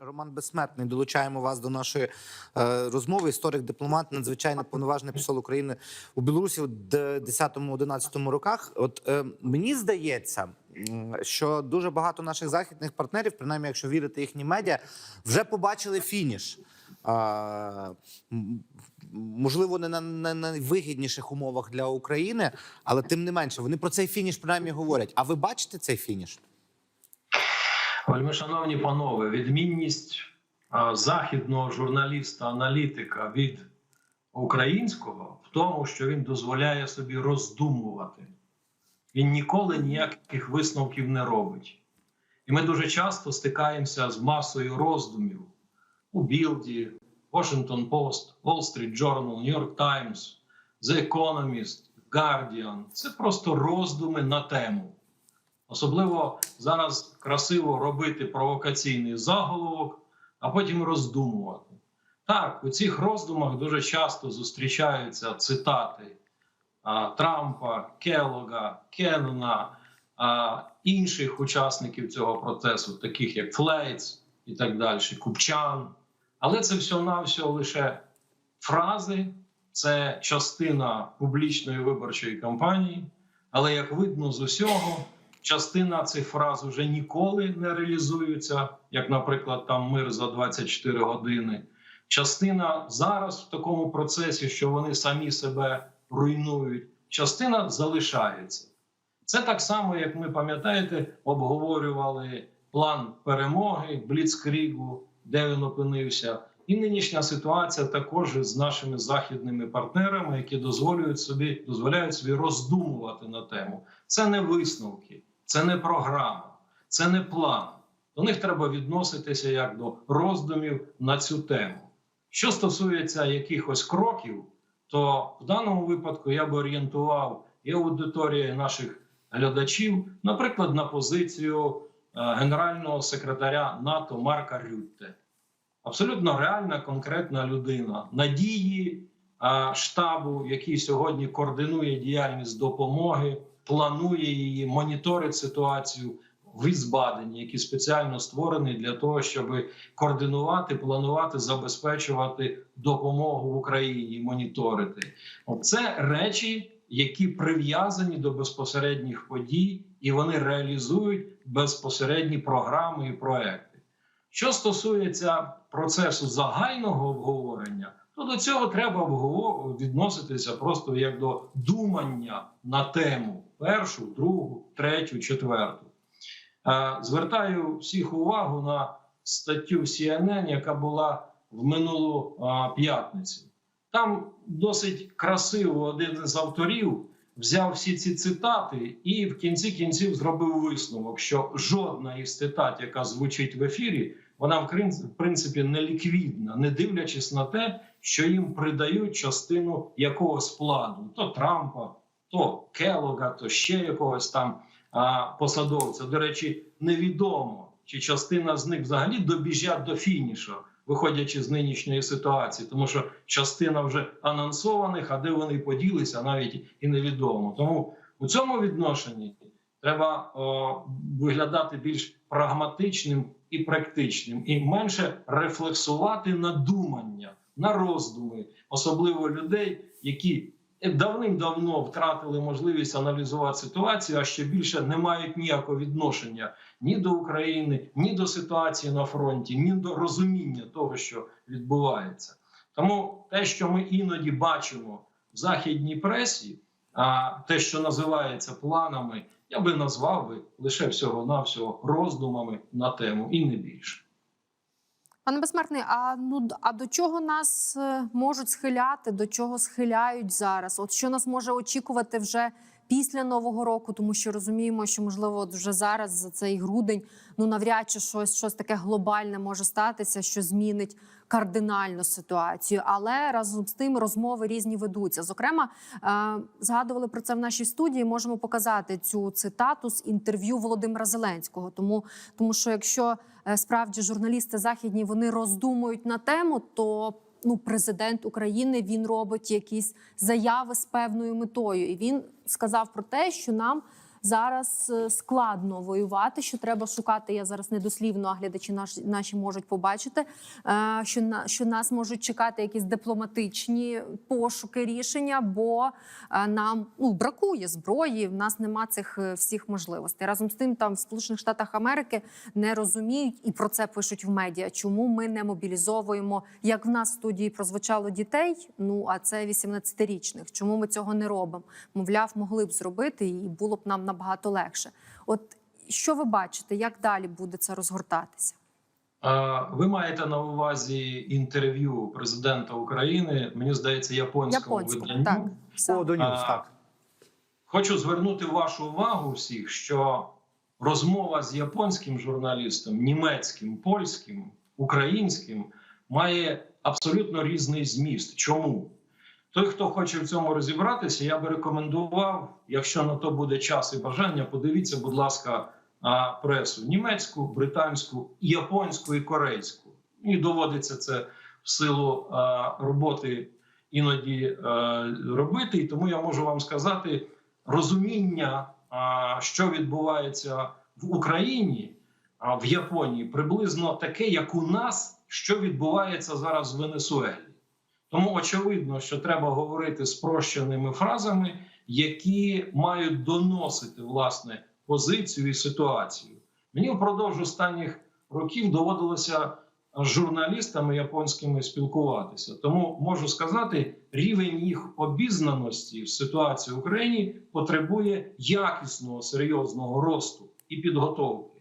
Роман Безсмертний, долучаємо вас до нашої е, розмови. Історик, дипломат, надзвичайно повноважний посол України у Білорусі у 10-11 роках. От е, мені здається, що дуже багато наших західних партнерів, принаймні, якщо вірити їхнім медіа, вже побачили фініш. М, можливо, не на на найвигідніших умовах для України, але тим не менше, вони про цей фініш принаймні говорять. А ви бачите цей фініш? Вельми шановні панове, відмінність західного журналіста-аналітика від українського в тому, що він дозволяє собі роздумувати. Він ніколи ніяких висновків не робить. І ми дуже часто стикаємося з масою роздумів у Білді, Washington Post, Wall Street Journal, New York Times, The Economist, Guardian. Це просто роздуми на тему. Особливо зараз красиво робити провокаційний заголовок, а потім роздумувати. Так, у цих роздумах дуже часто зустрічаються цитати а, Трампа, Келога, Кеннона, а, інших учасників цього процесу, таких як Флейтс і так далі, Купчан. Але це всього-навсього лише фрази, це частина публічної виборчої кампанії. Але як видно з усього, частина цих фраз вже ніколи не реалізується, як, наприклад, там мир за 24 години. Частина зараз в такому процесі, що вони самі себе руйнують, частина залишається. Це так само, як ми пам'ятаєте, обговорювали план перемоги Бліцкрігу, де він опинився. І нинішня ситуація також з нашими західними партнерами, які дозволяють собі дозволяють собі роздумувати на тему. Це не висновки, це не програма, це не план. До них треба відноситися як до роздумів на цю тему. Що стосується якихось кроків, то в даному випадку я би орієнтував і аудиторії наших глядачів, наприклад, на позицію е, генерального секретаря НАТО Марка Рютте. Абсолютно реальна, конкретна людина. Надії штабу, який сьогодні координує діяльність допомоги, планує її, моніторить ситуацію в Ізбадені, який спеціально створений для того, щоб координувати, планувати, забезпечувати допомогу в Україні, моніторити. Це речі, які прив'язані до безпосередніх подій, і вони реалізують безпосередні програми і проекти. Що стосується процесу загального обговорення, то до цього треба відноситися просто як до думання на тему першу, другу, третю, четверту. Звертаю всіх увагу на статтю CNN, яка була в минулу п'ятницю. Там досить красиво один з авторів взяв всі ці цитати і в кінці кінців зробив висновок, що жодна із цитат, яка звучить в ефірі, вона в принципі не ліквідна, не дивлячись на те, що їм придають частину якогось плану: то Трампа, то Келога, то ще якогось там а, посадовця. До речі, невідомо чи частина з них взагалі добіжать до фінішу, виходячи з нинішньої ситуації, тому що частина вже анонсованих, а де вони поділися, навіть і невідомо. Тому у цьому відношенні треба о, виглядати більш прагматичним і практичним, і менше рефлексувати на думання, на роздуми, особливо людей, які давним-давно втратили можливість аналізувати ситуацію, а ще більше не мають ніякого відношення ні до України, ні до ситуації на фронті, ні до розуміння того, що відбувається. Тому те, що ми іноді бачимо в західній пресі, а те, що називається планами, я би назвав би лише всього-навсього роздумами на тему і не більше. Пане безсмертний, а ну а до чого нас е, можуть схиляти, до чого схиляють зараз? От що нас може очікувати вже після нового року, тому що розуміємо, що можливо вже зараз за цей грудень ну навряд чи щось щось таке глобальне може статися, що змінить кардинально ситуацію. Але разом з тим розмови різні ведуться. Зокрема, е згадували про це в нашій студії. Можемо показати цю цитату з інтерв'ю Володимира Зеленського. Тому, тому що якщо е справді журналісти західні вони роздумують на тему, то ну, президент України він робить якісь заяви з певною метою, і він сказав про те, що нам зараз е, складно воювати. Що треба шукати? Я зараз недослівно, а глядачі наші, наші можуть побачити, е, що на що нас можуть чекати якісь дипломатичні пошуки рішення, бо е, нам ну бракує зброї. В нас нема цих всіх можливостей. Разом з тим, там в Сполучених Штатах Америки не розуміють і про це пишуть в медіа. Чому ми не мобілізовуємо, як в нас в студії прозвучало дітей? Ну а це 18-річних. Чому ми цього не робимо? Мовляв, могли б зробити, і було б нам набагато легше. От що ви бачите, як далі буде це розгортатися? Ви маєте на увазі інтерв'ю президента України, мені здається, японському Японському, виданню. так. О, до А, так. Хочу звернути вашу увагу всіх, що розмова з японським журналістом, німецьким, польським, українським має абсолютно різний зміст. Чому? Той, хто хоче в цьому розібратися, я би рекомендував, якщо на то буде час і бажання, подивіться, будь ласка, пресу німецьку, британську, японську і корейську. І доводиться це в силу роботи іноді е, робити. І тому я можу вам сказати розуміння, що відбувається в Україні, в Японії, приблизно таке, як у нас, що відбувається зараз в Венесуелі. Тому очевидно, що треба говорити спрощеними фразами, які мають доносити власне позицію і ситуацію. Мені впродовж останніх років доводилося з журналістами японськими спілкуватися. Тому можу сказати, рівень їх обізнаності з ситуацією в Україні потребує якісного серйозного росту і підготовки.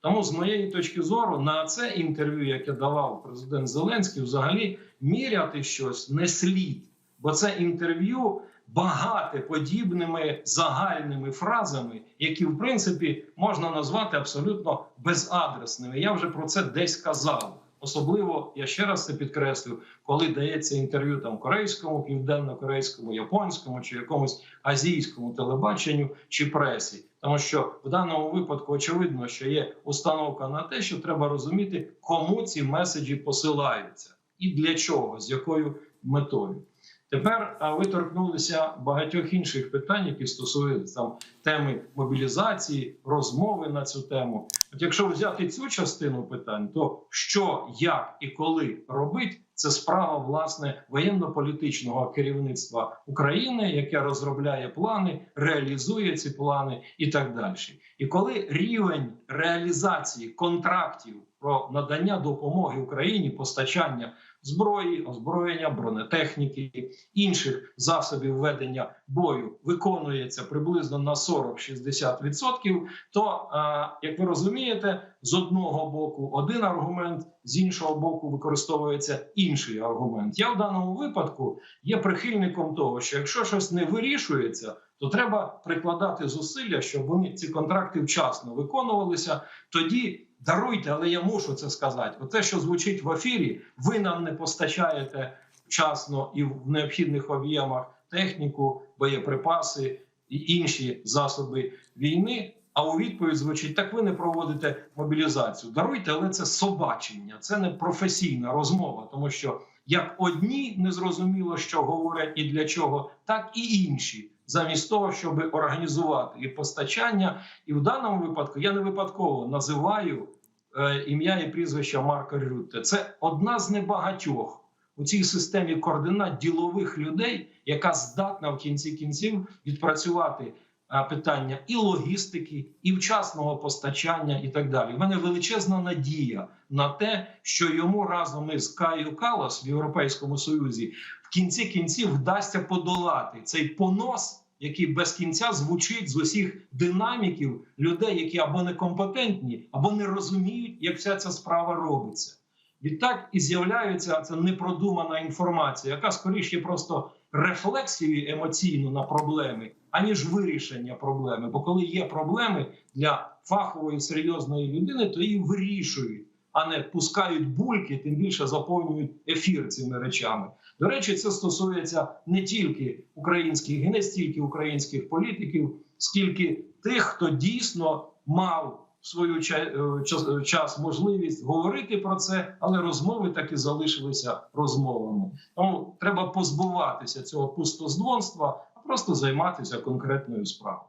Тому, з моєї точки зору, на це інтерв'ю, яке давав президент Зеленський, взагалі міряти щось не слід, бо це інтерв'ю багате подібними загальними фразами, які в принципі можна назвати абсолютно безадресними. Я вже про це десь казав. Особливо я ще раз це підкреслю, коли дається інтерв'ю там корейському, південно-корейському, японському чи якомусь азійському телебаченню чи пресі, тому що в даному випадку очевидно, що є установка на те, що треба розуміти, кому ці меседжі посилаються і для чого, з якою метою. Тепер ви торкнулися багатьох інших питань, які стосуються там теми мобілізації, розмови на цю тему. От якщо взяти цю частину питань, то що, як і коли робить, це справа власне воєнно-політичного керівництва України, яке розробляє плани, реалізує ці плани і так далі. І коли рівень реалізації контрактів про надання допомоги Україні, постачання зброї, озброєння, бронетехніки, інших засобів ведення бою виконується приблизно на 40-60%, то е, як ви розумієте, з одного боку один аргумент, з іншого боку, використовується інший аргумент. Я в даному випадку є прихильником того, що якщо щось не вирішується, то треба прикладати зусилля, щоб вони ці контракти вчасно виконувалися. Тоді даруйте, але я мушу це сказати. Оте, що звучить в ефірі, ви нам не постачаєте вчасно і в необхідних об'ємах техніку, боєприпаси і інші засоби війни. А у відповідь звучить: так ви не проводите мобілізацію. Даруйте, але це собачення, це не професійна розмова, тому що як одні незрозуміло, що говорять і для чого, так і інші, замість того, щоб організувати і постачання. І в даному випадку я не випадково називаю е, ім'я і прізвище Марка Рютте. Це одна з небагатьох у цій системі координат ділових людей, яка здатна в кінці кінців відпрацювати е, питання і логістики, і вчасного постачання, і так далі. У мене величезна надія на те, що йому разом із Каю Калас в Європейському Союзі в кінці кінців вдасться подолати цей понос. Який без кінця звучить з усіх динаміків людей, які або некомпетентні, або не розуміють, як вся ця справа робиться. Відтак і з'являється ця непродумана інформація, яка скоріше просто рефлексією емоційно на проблеми, аніж вирішення проблеми. Бо коли є проблеми для фахової серйозної людини, то її вирішують, а не пускають бульки, тим більше заповнюють ефір цими речами. До речі, це стосується не тільки українських і не стільки українських політиків, скільки тих, хто дійсно мав в свою е, час, час можливість говорити про це, але розмови таки залишилися розмовами. Тому треба позбуватися цього пустозвонства, а просто займатися конкретною справою.